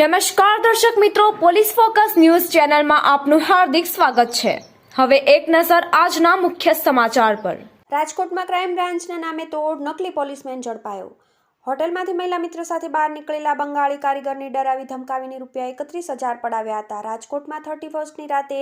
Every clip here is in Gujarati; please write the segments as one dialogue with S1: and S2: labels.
S1: નમસ્કાર દર્શક મિત્રો, પોલીસ ફોકસ ન્યૂઝ ચેનલમાં આપનું હાર્દિક સ્વાગત છે. હવે એક નજર આજના મુખ્ય સમાચાર પર.
S2: રાજકોટમાં ક્રાઇમ બ્રાન્ચના નામે તોડ નકલી પોલીસમેન ઝડપાયો. હોટલમાંથી મહિલા મિત્ર સાથે બહાર નીકળેલા બંગાળી કારીગરની ડરાવી ધમકાવીને રૂપિયા એકત્રીસ હજાર પડાવ્યા હતા. રાજકોટમાં થર્ટી ફર્સ્ટની રાતે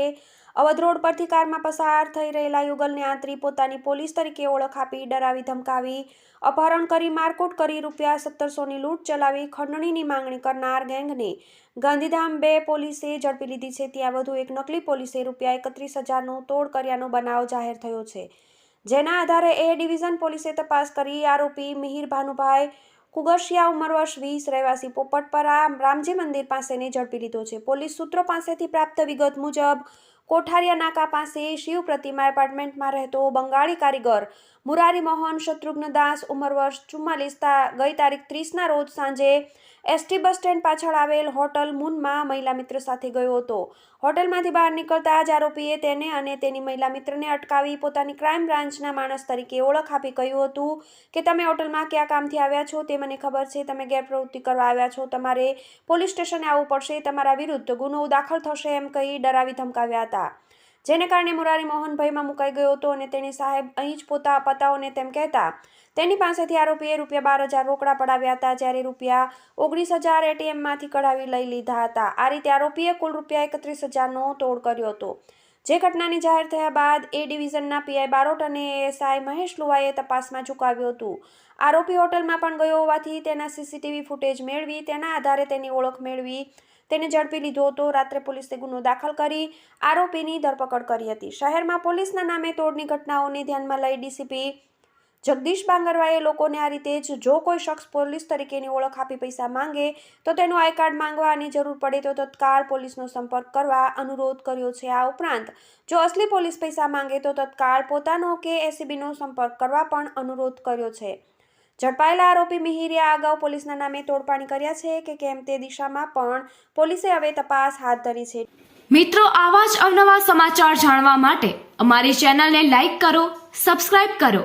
S2: અવધ રોડ પરથી કારમાં પસાર થઈ રહેલા યુગલને આંતરી પોતાની પોલીસ તરીકે ઓળખ આપી ડરાવી ધમકાવી, અપહરણ કરી, મારકુટ કરી રૂપિયા સત્તરસોની લૂંટ ચલાવી ખંડણીની માંગણી કરનાર ગેંગને ગાંધીધામ બે પોલીસે ઝડપી લીધી છે. ત્યાં વધુ એક નકલી પોલીસે રૂપિયા એકત્રીસ હજારનો તોડ કર્યાનો બનાવ જાહેર થયો છે. જેના આધારે એ ડિવિઝન પોલીસે તપાસ કરી. આરોપી મિહિર ભાનુભાઈ કુગશિયા ઉંમર વર્ષ વીસ, રહેવાસી પોપટપરા, રામજી મંદિર પાસેને ઝડપી લીધો છે. પોલીસ સૂત્રો પાસેથી પ્રાપ્ત વિગત મુજબ કોઠારિયા નાકા પાસે શિવ પ્રતિમા એપાર્ટમેન્ટમાં રહેતો બંગાળી કારીગર મુરારી મોહન શત્રુઘ્ન દાસ ઉંમર વર્ષ ચુમ્માલીસતા ગઈ તારીખ ત્રીસના રોજ સાંજે એસટી બસ સ્ટેન્ડ પાછળ આવેલ હોટલ મૂનમાં મહિલા મિત્ર સાથે ગયો હતો. હોટલમાંથી બહાર નીકળતા જ આરોપીએ તેને અને તેની મહિલા મિત્રને અટકાવી પોતાની ક્રાઇમ બ્રાન્ચના માણસ તરીકે ઓળખ આપી કહ્યું હતું કે, તમે હોટલમાં કયા કામથી આવ્યા છો? તે મને ખબર છે. તમે ગેરપ્રવૃત્તિ કરવા આવ્યા છો. તમારે પોલીસ સ્ટેશને આવવું પડશે. તમારા વિરુદ્ધ ગુનો દાખલ થશે, એમ કહી ડરાવી ધમકાવ્યા હતા. જેને કારણે મુરારી મોહનભાઈમાં મુકાઈ ગયો હતો અને તેની સાહેબ અહીં જ પોતા પતાઓને તેમ કહેતા તેની પાસેથી આરોપીએ રૂપિયા બાર હજાર રોકડા પડાવ્યા હતા, જ્યારે રૂપિયા ઓગણીસ હજાર એટીએમમાંથી કઢાવી લઈ લીધા હતા. આ રીતે આરોપીએ કુલ રૂપિયા એકત્રીસ હજારનો તોડ કર્યો હતો. જે ઘટનાની જાહેર થયા બાદ એ ડિવિઝનના પીઆઈ બારોટ અને એએસઆઈ મહેશ લુવાએ તપાસમાં ઝુકાવ્યું હતું. આરોપી હોટલમાં પણ ગયો હોવાથી તેના સીસીટીવી ફૂટેજ મેળવી, તેના આધારે તેની ઓળખ મેળવી, તેને ઝડપી લીધો હતો. રાત્રે પોલીસે ગુનો દાખલ કરી આરોપીની ધરપકડ કરી હતી. શહેરમાં પોલીસના નામે તોડની ઘટનાઓને ધ્યાનમાં લઈ ડીસીપી જગદીશ બાંગરવાએ લોકોને આ રીતે જ જો કોઈ શખ્સ પોલીસ તરીકેની ઓળખ આપી પૈસા માંગે, તો તેનું આઈ કાર્ડ માંગવાની જરૂર પડે તો તત્કાળ પોલીસનો સંપર્ક કરવા અનુરોધ કર્યો છે. આ ઉપરાંત, જો અસલી પોલીસ પૈસા માંગે તો તત્કાળ પોતાનો કે એસીબીનો સંપર્ક કરવા પણ અનુરોધ કર્યો છે. ઝડપાયેલા આરોપી મિહિરિયા અગાઉ પોલીસના નામે તોડપાણી કર્યા છે કે કેમ તે દિશામાં પણ પોલીસે હવે તપાસ હાથ ધરી છે.
S1: મિત્રો, આવા જ અવનવા સમાચાર જાણવા માટે અમારી ચેનલને લાઈક કરો, સબસ્ક્રાઇબ કરો.